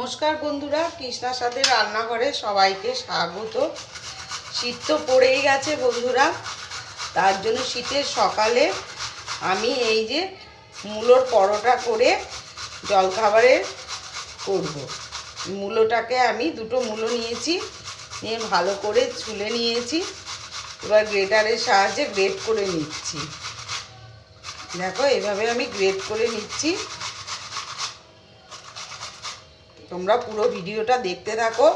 নমস্কার বন্ধুরা, কৃষ্ণার সাথে রান্নাঘরে সবাইকে স্বাগত। শীত তো পড়েই গেছে বন্ধুরা, তার জন্য শীতের সকালে আমি এই যে মূলোর পরোটা করে জলখাবারে করব। মূলোটাকে আমি দুটো মূলো নিয়েছি, নিয়ে ভালো করে ছুলে নিয়েছি, এবার গ্রেটারের সাহায্যে গ্রেট করে নিচ্ছি। দেখো, এভাবে আমি গ্রেট করে নিচ্ছি। তোমরা পুরো ভিডিওটা দেখতে থাকো।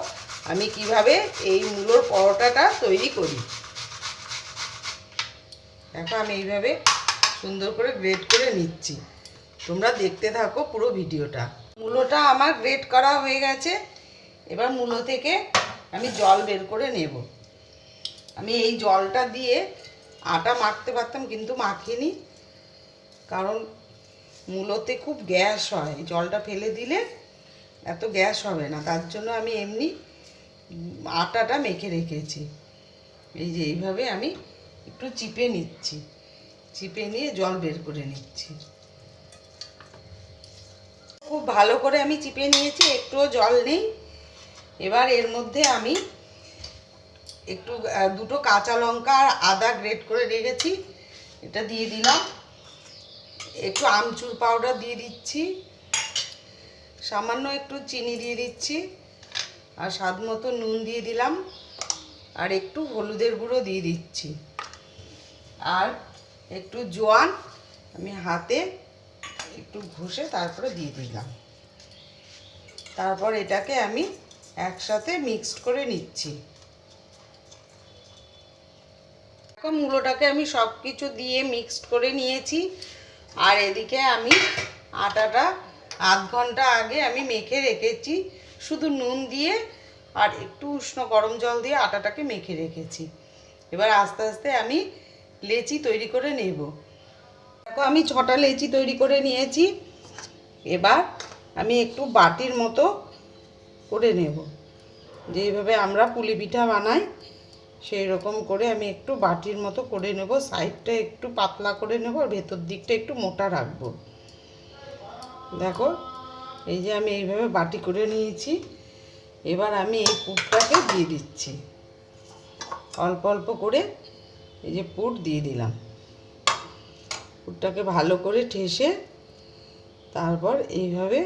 আমি কীভাবে এই মূলোর পরোটাটা তৈরি করি। দেখো, আমি এইভাবে সুন্দর করে গ্রেড করে নিচ্ছি। তোমরা দেখতে থাকো পুরো ভিডিওটা। মূলোটা আমার গ্রেড করা হয়ে গেছে। এবার মূলো থেকে আমি জল বের করে নেব। আমি এই জলটা দিয়ে আটা মাখতে পারতাম, কিন্তু মাখিনি। কারণ মূলোতে খুব গ্যাস হয়। জলটা ফেলে দিলে এত গ্যাস হবে না, তার জন্য আমি এমনি আটাটা মেখে রেখেছি। এই যে এইভাবে আমি একটু চিপে নিচ্ছি, চিপে নিয়ে জল বের করে নিচ্ছি। খুব ভালো করে আমি চিপে নিয়েছি, একটুও জল নেই। এবার এর মধ্যে আমি একটু দুটো কাঁচা লঙ্কা আর আদা গ্রেট করে রেখেছি, এটা দিয়ে দিলাম। একটু আমচুর পাউডার দিয়ে দিচ্ছি। সামান্য একটু চিনি দিয়ে দিচ্ছি, আর স্বাদ মতো নুন দিয়ে দিলাম, আর একটু হলুদের গুঁড়ো দিয়ে দিচ্ছি। আর একটু জোয়ান আমি হাতে একটু ঘষে তারপরে দিয়ে দিলাম। তারপর এটাকে আমি একসাথে মিক্সড করে নিচ্ছি। দেখো মূলোটাকে আমি সব কিছু দিয়ে মিক্সড করে নিয়েছি, আর এদিকে আমি আটাটা আধ ঘণ্টা আগে আমি মেখে রেখেছি। শুধু নুন দিয়ে আর একটু উষ্ণ গরম জল দিয়ে আটাটাকে মেখে রেখেছি। এবার আস্তে আস্তে আমি লেচি তৈরি করে নেব। দেখো, আমি ছটা লেচি তৈরি করে নিয়েছি। এবার আমি একটু বাটির মতো করে নেব। যেইভাবে আমরা পুলি পিঠা বানাই সেই রকম করে আমি একটু বাটির মতো করে নেব। সাইডটা একটু পাতলা করে নেব, আর ভেতর দিকটা একটু মোটা রাখব। দেখো, এই যে আমি এইভাবে বাটি করে নিয়েছি। এবার আমি এই পুরটাকে দিয়ে দিচ্ছি। অল্প অল্প করে এই যে পুর দিয়ে দিলাম। পুরটাকে ভালো করে ঠেসে তারপর এইভাবে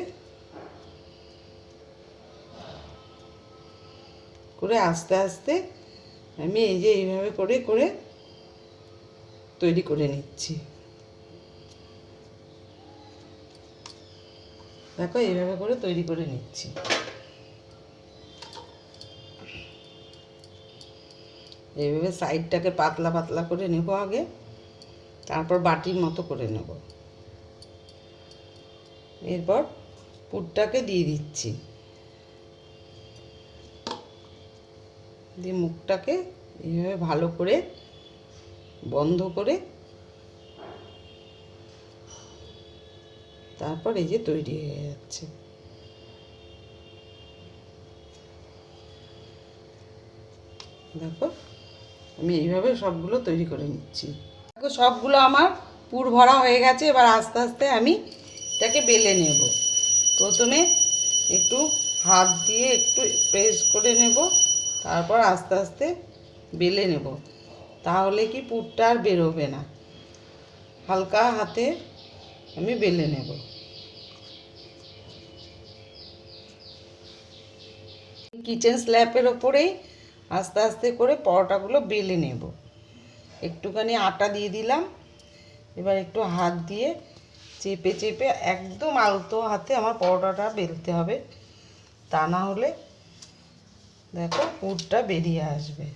করে আস্তে আস্তে আমি এই যে এইভাবে করে করে তৈরি করে নিচ্ছি। দেখো, এইভাবে করে তৈরি করে নিচ্ছি। এইভাবে সাইডটাকে পাতলা পাতলা করে নেব আগে, তারপর বাটির মতো করে নেব। এরপর পুরটাকে দিয়ে দিচ্ছি। দিয়ে মুখটাকে এইভাবে ভালো করে বন্ধ করে তারপর এই যে তৈরি হয়ে যাচ্ছে। দেখো, আমি এইভাবে সবগুলো তৈরি করে নিচ্ছি। দেখো, সবগুলো আমার পুর ভরা হয়ে গেছে, এবার আস্তে আস্তে আমি এটাকে বেলে নেব। প্রথমে একটু হাত দিয়ে একটু প্রেস করে নেব, তারপর আস্তে আস্তে বেলে নেব। তাহলে কি পুরটা আর বেরোবে না। হালকা হাতে আমি বেলে নেব। কিচেন স্ল্যাপের ওপরেই আস্তে আস্তে করে পরোটাগুলো বেলে নেব। একটুখানি আটা দিয়ে দিলাম। এবার একটু হাত দিয়ে চেপে চেপে একদম আলতো হাতে আমার পরোটাটা বেলতে হবে। তা না হলে দেখো পুরটা বেরিয়ে আসবে।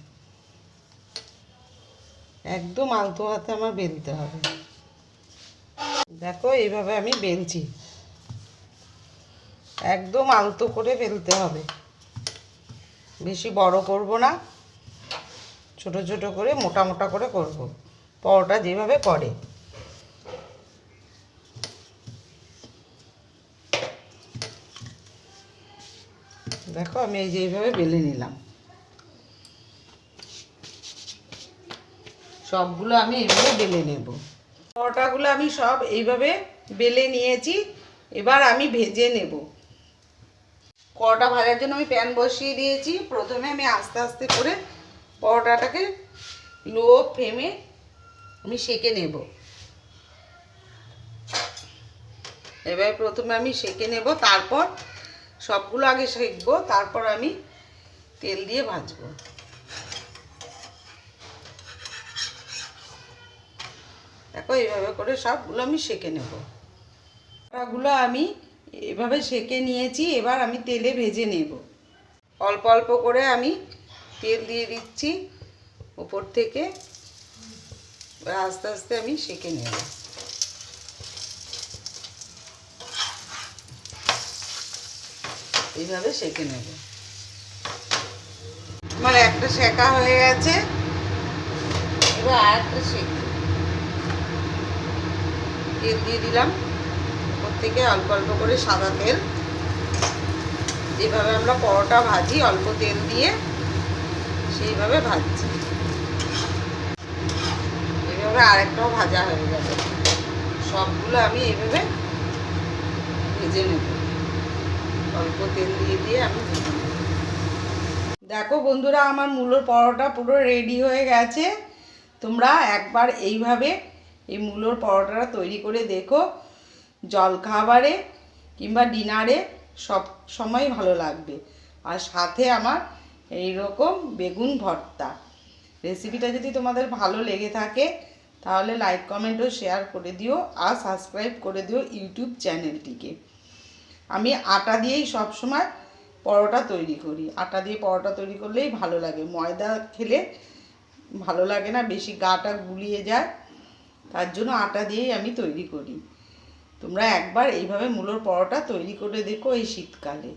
একদম আলতো হাতে আমার বেলতে হবে। দেখো এইভাবে আমি বেলছি। একদম আলতো করে বেলতে হবে। বেশি বড় করব না। ছোট ছোট করে, মোটা মোটা করে করব। পরোটা যেভাবে করে। দেখো, আমি এই যে এইভাবে বেলে নিলাম। সবগুলো আমি এইভাবে বেলে নেব। পরোটাগুলো আমি সব এইভাবে বেলে নিয়েছি। এবার আমি ভেজে নেব। পরোটা ভাজার জন্য আমি প্যান বসিয়ে দিয়েছি। প্রথমে আমি আস্তে আস্তে করে পরোটাটাকে লো ফ্লেমে আমি সেকে নেব। এবার প্রথমে আমি সেকে নেব, তারপর সবগুলো আগে সেকবো, তারপর আমি তেল দিয়ে ভাজবো। দেখো এইভাবে করে সবগুলো আমি সেকে নেব। পরোটাগুলো আমি এভাবে সেকে নিয়েছি, এবার আমি তেলে ভেজে নেব। অল্প অল্প করে আমি তেল দিয়ে দিচ্ছি উপর থেকে আস্তে আস্তে আমি সেকে নেব। এইভাবে সেকে নেব। আমার একটা শেখা হয়ে গেছে, এবার আর একটা শেখা তেল দিয়ে দিলাম। ওপর থেকে অল্প অল্প করে সাদা তেল। যেভাবে আমরা পরোটা ভাজি, অল্প তেল দিয়ে সেইভাবে ভাজছি। এইভাবে আরেকটাও ভাজা হয়ে যাবে সবগুলো আমি এইভাবে ভেজে নেব। অল্প তেল দিয়ে দিয়ে আমি দেখো বন্ধুরা, আমার মূলোর পরোটা পুরো রেডি হয়ে গেছে। তোমরা একবার এইভাবে এই মূলোর পরোটাটা তৈরি করে দেখো। জলখাবারে কিংবা ডিনারে সব সময় ভালো লাগবে। আর সাথে আমার এই রকম বেগুন ভর্তা। রেসিপিটা যদি তোমাদের ভালো লেগে থাকে, তাহলে লাইক কমেন্ট ও শেয়ার করে দিও আর সাবস্ক্রাইব করে দিও ইউটিউব চ্যানেলটিকে। আমি আটা দিয়েই সব সময় পরোটা তৈরি করি। আটা দিয়ে পরোটা তৈরি করলেই ভালো লাগে। ময়দা খেলে ভালো লাগে না, বেশি গাটা গুলিয়ে যায়। তার জন্য আটা দিয়েই আমি তৈরি করি। তোমরা একবার এইভাবে মূলোর পরোটা তৈরি করে দেখো এই শীতকালে।